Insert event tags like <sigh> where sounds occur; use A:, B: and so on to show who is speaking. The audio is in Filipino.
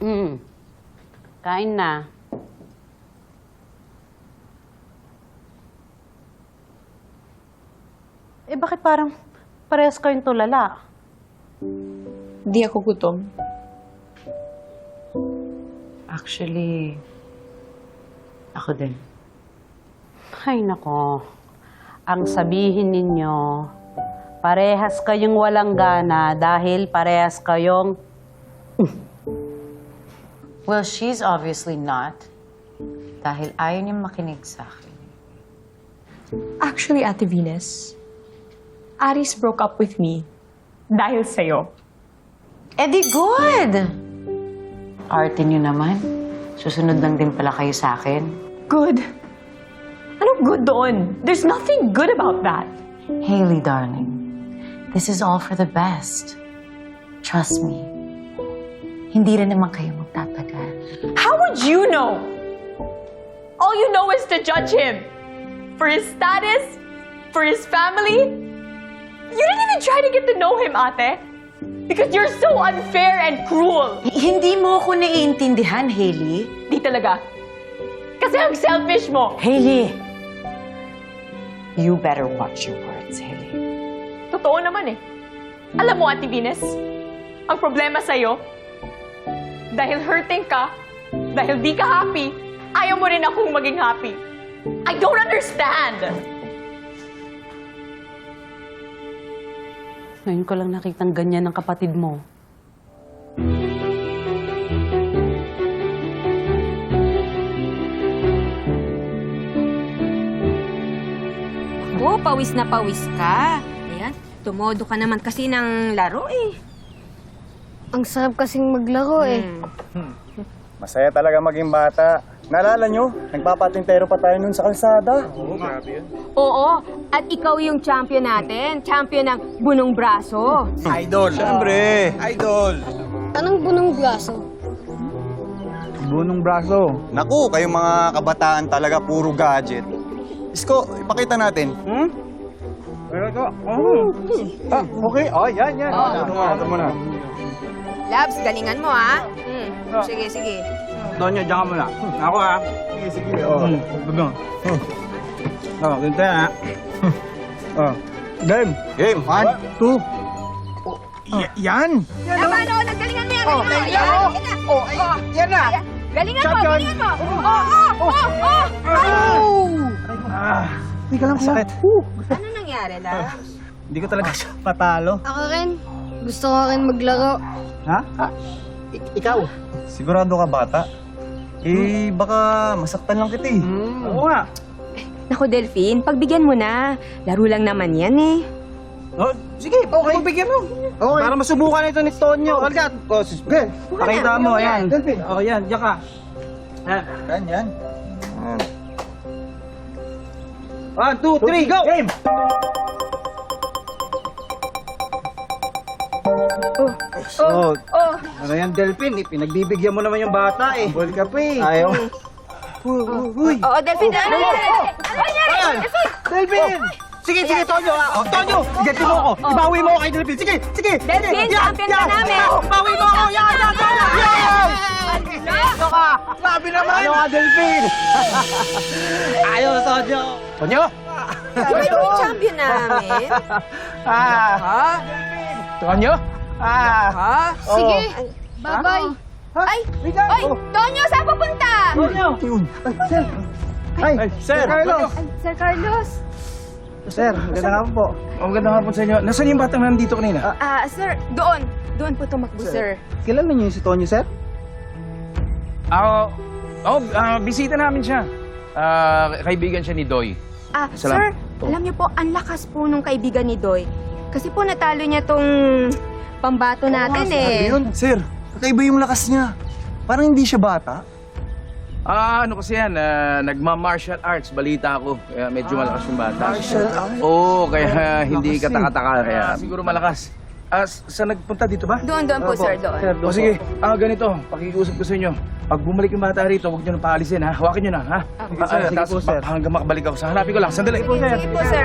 A: Mm. Kain na. Eh, bakit parang parehas kayong tulala?
B: Hindi ako gutom.
C: Actually, ako din.
A: Ay, nako. Ang sabihin ninyo, parehas kayong walang gana dahil parehas kayong...
C: Well, she's obviously not. Dahil ayaw niya makinig sa akin.
B: Actually, Ate Venus, Aris broke up with me dahil sa'yo.
C: Eh di good! Arte niyo naman. Susunod lang din pala kayo sa akin.
B: Good. Anong good doon? There's nothing good about that.
C: Haley, darling, this is all for the best. Trust me. Hindi rin naman kayo
B: would you know? All you know is to judge him. For his status, for his family. You didn't even try to get to know him, ate. Because you're so unfair and cruel.
C: Hindi mo ako naiintindihan, Haley.
B: Di talaga. Kasi ang selfish mo.
C: Haley! You better watch your words, Haley.
B: Totoo naman eh. Alam mo, Ate Venus, ang problema sa'yo, dahil hurting ka, dahil di ka happy, ayaw mo rin akong maging happy. I don't understand!
A: Ngayon ko lang nakitang ganyan ng kapatid mo.
D: Oo, pawis na pawis ka. Ayan, tumodo ka naman kasi ng laro eh.
E: Ang sarap kasing maglaro eh.
F: Masaya talaga maging bata. Naalala nyo, nagpapatintero pa tayo nun sa kalsada.
D: Oo, at ikaw yung champion natin. Champion ng bunong braso.
F: Idol! Siyempre! Idol!
E: Anong bunong braso?
F: Bunong braso. Naku, kayong mga kabataan talaga puro gadget. Isko, ipakita natin. Hmm? Oh. Ah, okay. Oh, yan, yan. Oh. Ito mo, ito mo na.
D: Labs, galingan mo ha. Hmm. Sige, sige.
G: Tonyo, diyan ka muna. Ako ha.
F: Sige, sige. Oh.
G: Hmm. Bago. Oh, ganito yan ha. Oh. Game.
F: Game, one, two.
G: Y- yan.
D: Eh, paano? Nagalingan mo yan. Oh, mo.
G: Oh, yan na.
D: Galingan mo, galingan mo. Oo, oo, oo, oo.
G: Ah, hindi ka lang
F: Sakit.
D: Ano nangyari, Labs?
G: Hindi ko talaga siya <laughs> patalo.
E: Ako rin. Gusto ko rin maglaro.
G: Ha?
F: Ikaw. Sigurado ka, bata? Eh, baka masaktan lang kita eh.
G: Oo nga.
D: Naku, Delphine, pagbigyan mo na. Laro lang naman yan eh.
G: Oh, sige, okay. Pagbigyan mo.
F: Okay.
G: Para masubukan ito ni Tonyo. Halika. Oh, sis-
F: Okay.
G: Pakita mo, ayan. Oh, yan, diyan ka.
F: Yan, yan. Yan.
G: One, two, three, go! Game!
F: Oh,
D: Oh,
G: Ano yan, Delphine? Eh, Pinagbibigyan mo naman yung bata eh. Ball ka pa eh.
F: ayaw.
G: Uy!
D: oo, Delphine. Ano nangyari? Ano nangyari?
G: Delphine! Sige, sige, Tonyo! ah. Oh, Tonyo! Ganti mo ako! Ibawi mo ako kay Delphine! Sige, sige!
D: Delphine,
G: Yan,
D: champion ka
G: yan.
D: namin!
G: Bawi mo ako! Yan, yan, yan! Yan! Ano ka? Grabe naman! Ano ka, Delphine? <laughs> Ayaw, Tonyo! Tonyo!
D: Ikaw yung champion namin.
G: Ah!
D: Ha?
G: Tonyo? Ah!
D: Ha?
E: Sige. Bye-bye.
D: Ay!
G: Wait lang!
D: Ay! Tonyo, saan pupunta?
G: Tonyo! Ay, Sir! Carlos!
E: Sir Carlos.
G: Sir, magandang hapon po. Oh, magandang hapon sa inyo. Nasaan yung batang nandito kanina?
D: Ah, sir, doon. Doon po tumakbo, sir.
G: Kilala niyo si Tonyo, sir?
H: Ako, oh, ah, bisita namin siya. Ah, kaibigan siya ni Doy.
D: Ah,
H: Salam-
D: sir, alam niyo po, ang lakas po nung kaibigan ni Doy. Kasi po natalo niya tong pambato natin eh.
F: Ayun, sir. Kakaiba yung lakas niya. Parang hindi siya bata.
H: Ah, ano kasi yan, ah, nagma-martial arts, balita ako. Kaya medyo malakas yung bata.
F: Martial arts?
H: Oo, kaya hindi
F: Lakas eh.
H: kataka-taka. Kaya siguro malakas.
G: Ah, s- saan nagpunta dito ba?
D: Doon, doon po, sir, doon.
G: O sige, ah, ganito, pakikiusap ko sa inyo. Pag bumalik yung bata rito, huwag nyo nang paalisin, ha? Hawakan nyo na, ha?
D: Ah,
G: Ah, ah, tapos pa- hanggang makabalik ako sa hanapin ko lang. Sandali.
D: Sige po, sir.